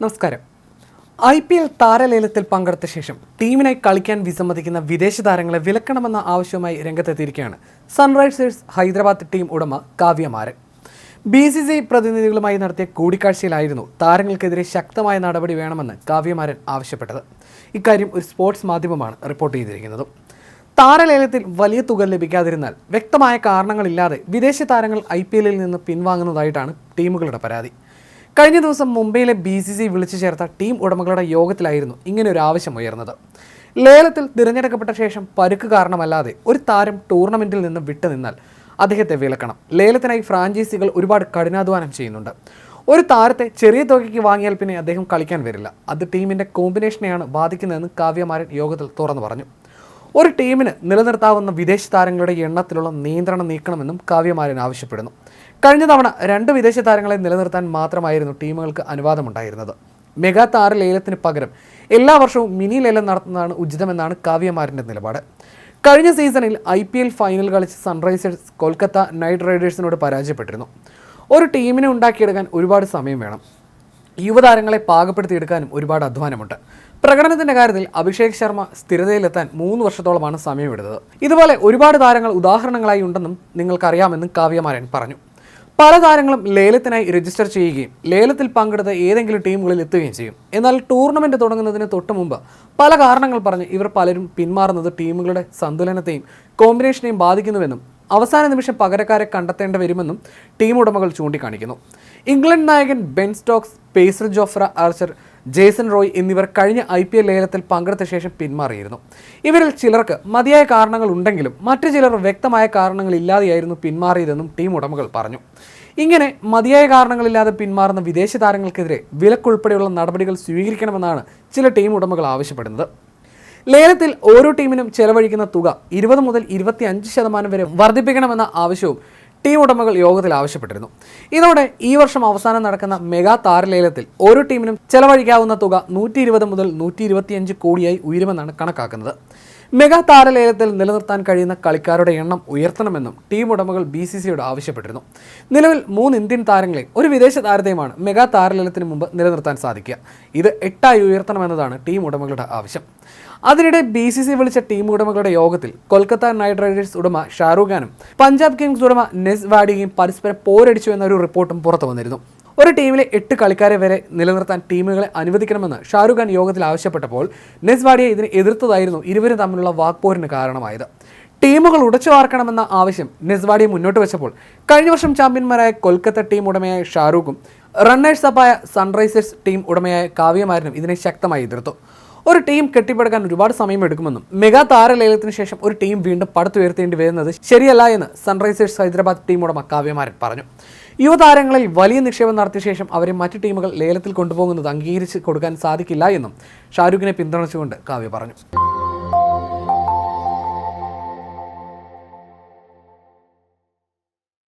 നമസ്കാരം. I P L താരലേലത്തിൽ പങ്കെടുത്ത ശേഷം ടീമിനായി കളിക്കാൻ വിസമ്മതിക്കുന്ന വിദേശ താരങ്ങളെ വിലക്കണമെന്ന ആവശ്യവുമായി രംഗത്തെത്തിയിരിക്കുകയാണ് സൺറൈസേഴ്സ് ഹൈദരാബാദ് ടീം ഉടമ കാവ്യമാരൻ ബി സി സി പ്രതിനിധികളുമായി നടത്തിയ കൂടിക്കാഴ്ചയിലായിരുന്നു താരങ്ങൾക്കെതിരെ ശക്തമായ നടപടി വേണമെന്ന് കാവ്യമാരൻ ആവശ്യപ്പെട്ടത്. ഇക്കാര്യം ഒരു സ്പോർട്സ് മാധ്യമമാണ് റിപ്പോർട്ട് ചെയ്തിരിക്കുന്നത്. താരലേലത്തിൽ വലിയ തുക ലഭിക്കാതിരുന്നാൽ വ്യക്തമായ കാരണങ്ങളില്ലാതെ വിദേശ താരങ്ങൾ ഐ പി എല്ലിൽ നിന്ന് പിൻവാങ്ങുന്നതായിട്ടാണ് ടീമുകളുടെ പരാതി. കഴിഞ്ഞ ദിവസം മുംബൈയിലെ ബി സി സി വിളിച്ചു ചേർത്ത ടീം ഉടമകളുടെ യോഗത്തിലായിരുന്നു ഇങ്ങനെ ഒരു ആവശ്യം ഉയർന്നത്. ലേലത്തിൽ തിരഞ്ഞെടുക്കപ്പെട്ട ശേഷം പരുക്ക് കാരണമല്ലാതെ ഒരു താരം ടൂർണമെന്റിൽ നിന്ന് വിട്ടുനിന്നാൽ അദ്ദേഹത്തെ വിലക്കണം. ലേലത്തിനായി ഫ്രാഞ്ചൈസികൾ ഒരുപാട് കഠിനാധ്വാനം ചെയ്യുന്നുണ്ട്. ഒരു താരത്തെ ചെറിയ തുകയ്ക്ക് വാങ്ങിയാൽ പിന്നെ അദ്ദേഹം കളിക്കാൻ വരില്ല. അത് ടീമിന്റെ കോമ്പിനേഷനെയാണ് ബാധിക്കുന്നതെന്ന് കാവ്യമാരൻ യോഗത്തിൽ തുറന്നു പറഞ്ഞു. ഒരു ടീമിന് നിലനിർത്താവുന്ന വിദേശ താരങ്ങളുടെ എണ്ണത്തിലുള്ള നിയന്ത്രണം നീക്കണമെന്നും കാവ്യമാരൻ ആവശ്യപ്പെടുന്നു. കഴിഞ്ഞ തവണ രണ്ട് വിദേശ താരങ്ങളെ നിലനിർത്താൻ മാത്രമായിരുന്നു ടീമുകൾക്ക് അനുവാദമുണ്ടായിരുന്നത്. മെഗാ താര ലേലത്തിന് പകരം എല്ലാ വർഷവും മിനി ലേലം നടത്തുന്നതാണ് ഉചിതമെന്നാണ് കാവ്യമാരന്റെ നിലപാട്. കഴിഞ്ഞ സീസണിൽ ഐ പി എൽ ഫൈനൽ കളിച്ച് സൺറൈസേഴ്സ് കൊൽക്കത്ത നൈറ്റ് റൈഡേഴ്സിനോട് പരാജയപ്പെട്ടിരുന്നു. ഒരു ടീമിനെ ഉണ്ടാക്കിയെടുക്കാൻ ഒരുപാട് സമയം വേണം. യുവതാരങ്ങളെ പാകപ്പെടുത്തിയെടുക്കാനും ഒരുപാട് അധ്വാനമുണ്ട്. പ്രകടനത്തിന്റെ കാര്യത്തിൽ അഭിഷേക് ശർമ്മ സ്ഥിരതയിലെത്താൻ മൂന്ന് വർഷത്തോളമാണ് സമയമെടുത്തത്. ഇതുപോലെ ഒരുപാട് താരങ്ങൾ ഉദാഹരണങ്ങളായി ഉണ്ടെന്നും നിങ്ങൾക്കറിയാമെന്നും കാവ്യമാരൻ പറഞ്ഞു. പല താരങ്ങളും ലേലത്തിനായി രജിസ്റ്റർ ചെയ്യുകയും ലേലത്തിൽ പങ്കെടുത്ത ഏതെങ്കിലും ടീമുകളിൽ എത്തുകയും ചെയ്യും. എന്നാൽ ടൂർണമെന്റ് തുടങ്ങുന്നതിന് തൊട്ട് മുമ്പ് പല കാരണങ്ങൾ പറഞ്ഞ് ഇവർ പലരും പിന്മാറുന്നത് ടീമുകളുടെ സന്തുലനത്തെയും കോമ്പിനേഷനെയും ബാധിക്കുന്നുവെന്നും അവസാന നിമിഷം പകരക്കാരെ കണ്ടെത്തേണ്ടി വരുമെന്നും ടീം ഉടമകൾ ചൂണ്ടിക്കാണിക്കുന്നു. ഇംഗ്ലണ്ട് നായകൻ Ben Stokes pacer Jofra Archer Jason Roy എന്നിവർ കഴിഞ്ഞ ഐ പി എൽ ലേലത്തിൽ പങ്കെടുത്ത ശേഷം പിന്മാറിയിരുന്നു. ഇവരിൽ ചിലർക്ക് മതിയായ കാരണങ്ങൾ ഉണ്ടെങ്കിലും മറ്റു ചിലർ വ്യക്തമായ കാരണങ്ങളില്ലാതെയായിരുന്നു പിന്മാറിയതെന്നും ടീം ഉടമകൾ പറഞ്ഞു. ഇങ്ങനെ മതിയായ കാരണങ്ങളില്ലാതെ പിന്മാറുന്ന വിദേശ താരങ്ങൾക്കെതിരെ വിലക്കുൾപ്പെടെയുള്ള നടപടികൾ സ്വീകരിക്കണമെന്നാണ് ചില ടീം ഉടമകൾ ആവശ്യപ്പെടുന്നത്. ലേലത്തിൽ ഓരോ ടീമിനും ചെലവഴിക്കുന്ന തുക ഇരുപത് മുതൽ ഇരുപത്തി അഞ്ച് ശതമാനം വരെ വർദ്ധിപ്പിക്കണമെന്ന ആവശ്യവും ടീം ഉടമകൾ യോഗത്തിൽ ആവശ്യപ്പെട്ടിരുന്നു. ഇതോടെ ഈ വർഷം അവസാനം നടക്കുന്ന മെഗാ താര ലേലത്തിൽ ഓരോ ടീമിനും ചെലവഴിക്കാവുന്ന തുക നൂറ്റി മുതൽ നൂറ്റി കോടിയായി ഉയരുമെന്നാണ് കണക്കാക്കുന്നത്. മെഗാ താരലേലത്തിൽ നിലനിർത്താൻ കഴിയുന്ന കളിക്കാരുടെ എണ്ണം ഉയർത്തണമെന്നും ടീം ഉടമകൾ ബി സി സിയോട് ആവശ്യപ്പെട്ടിരുന്നു. നിലവിൽ മൂന്ന് ഇന്ത്യൻ താരങ്ങളെ ഒരു വിദേശ താരത്തെയുമാണ് മെഗാ താരലേലത്തിന് മുമ്പ് നിലനിർത്താൻ സാധിക്കുക. ഇത് എട്ടായി ഉയർത്തണമെന്നതാണ് ടീം ഉടമകളുടെ ആവശ്യം. അതിനിടെ ബി സി സി വിളിച്ച ടീം ഉടമകളുടെ യോഗത്തിൽ കൊൽക്കത്ത നൈറ്റ് റൈഡേഴ്സ് ഉടമ ഷാറൂഖ് ഖാനും പഞ്ചാബ് കിങ്സ് ഉടമ നെസ് വാഡിയും പരസ്പരം പോരടിച്ചു എന്നൊരു റിപ്പോർട്ടും പുറത്തു വന്നിരുന്നു ഒരു ടീമിലെ എട്ട് കളിക്കാരെ വരെ നിലനിർത്താൻ ടീമുകളെ അനുവദിക്കണമെന്ന് ഷാരൂഖ് ഖാൻ യോഗത്തിൽ ആവശ്യപ്പെട്ടപ്പോൾ നെസ്വാഡിയെ ഇതിനെ എതിർത്തതായിരുന്നു ഇരുവരും തമ്മിലുള്ള വാക്പോരിന് കാരണമായത്. ടീമുകൾ ഉടച്ചു വാർക്കണമെന്ന ആവശ്യം നെസ്വാഡിയെ മുന്നോട്ട് വെച്ചപ്പോൾ കഴിഞ്ഞ വർഷം ചാമ്പ്യന്മാരായ കൊൽക്കത്ത ടീം ഉടമയായ ഷാരൂഖും റണ്ണേഴ്സ് അപ്പായ സൺറൈസേഴ്സ് ടീം ഉടമയായ കാവ്യമാരനും ഇതിനെ ശക്തമായി എതിർത്തു. ഒരു ടീം കെട്ടിപ്പടുക്കാൻ ഒരുപാട് സമയം എടുക്കുമെന്നും മെഗാ താരലേലത്തിന് ശേഷം ഒരു ടീം വീണ്ടും പടുത്തുയർത്തേണ്ടി വരുന്നത് ശരിയല്ല എന്ന് സൺറൈസേഴ്സ് ഹൈദരാബാദ് ടീം ഉടമ കാവ്യമാരൻ പറഞ്ഞു. യുവതാരങ്ങളിൽ വലിയ നിക്ഷേപം നടത്തിയ ശേഷം അവരെ മറ്റ് ടീമുകൾ ലേലത്തിൽ കൊണ്ടുപോകുന്നത് അംഗീകരിച്ച് കൊടുക്കാൻ സാധിക്കില്ല എന്നും ഷാരൂഖിനെ പിന്തുണച്ചുകൊണ്ട് കാവ്യ പറഞ്ഞു.